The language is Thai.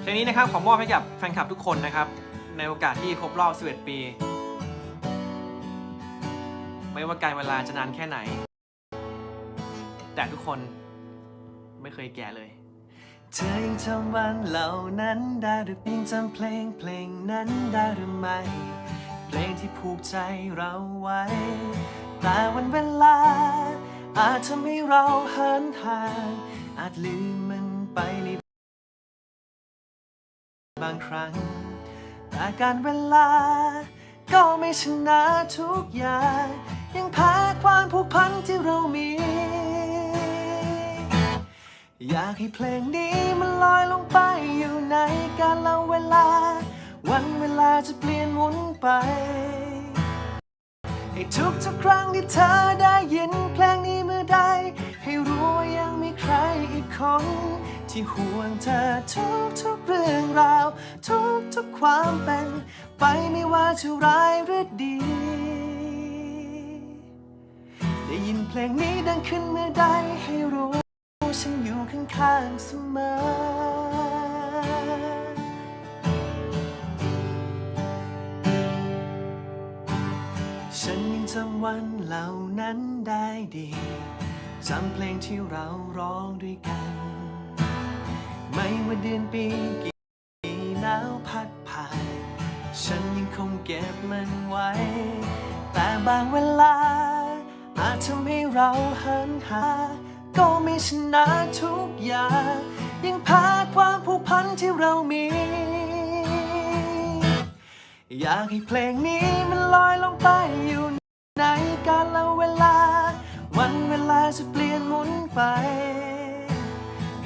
เพลงนี้นะครับขอมอบให้กับแฟนคลับทุกคนนะครับ ในโอกาสที่ครบรอบ 11 ปี ไม่ว่าการเวลาจะนานแค่ไหน แต่ทุกคนไม่เคยแก่เลย เธอยังจำวันเหล่านั้นได้หรือยังจำเพลงเพลงนั้นได้หรือไม่เพลงที่ผูกใจเราไว้ แต่วันเวลา อาจทำให้เราเหินห่าง อาจลืมมันไปใน บางครั้ง แต่การเวลา ก็ไม่ชนะทุกอย่าง ยังแพ้ความผูกพันที่เรามี อยากให้เพลงนี้มันลอยลงไปอยู่ในกาลเวลา วันเวลาจะเปลี่ยนหมุนไปให้ทุกทุกครั้งที่เธอได้ยินเพลงนี้เมื่อใด ให้รู้ว่ายังมีใครอีกคน ที่ห่วงเธอทุกทุกๆเรื่องราว ทุกทุกๆความเป็น ไปไม่ว่าจะร้ายหรือดี ได้ยินเพลงนี้ดังขึ้นเมื่อใดให้รู้ ฉันอยู่ข้างๆเสมอฉันยังจำวันเหล่านั้นได้ดี จำเพลงที่เราร้องด้วยกัน ไม่ว่าเดือนปีกี่หนาวพัดผ่าน ฉันยังคงเก็บมันไว้ แต่บางเวลา อาจทำให้เราเหินหา ก็ไม่ชนะทุกอย่าง ยังพ้ความผูกพันที่เรามี อยากให้เพลงนี้มันลอยลงไปอยู่ในกาลเวลา วันเวลาจะเปลี่ยนหมุนไป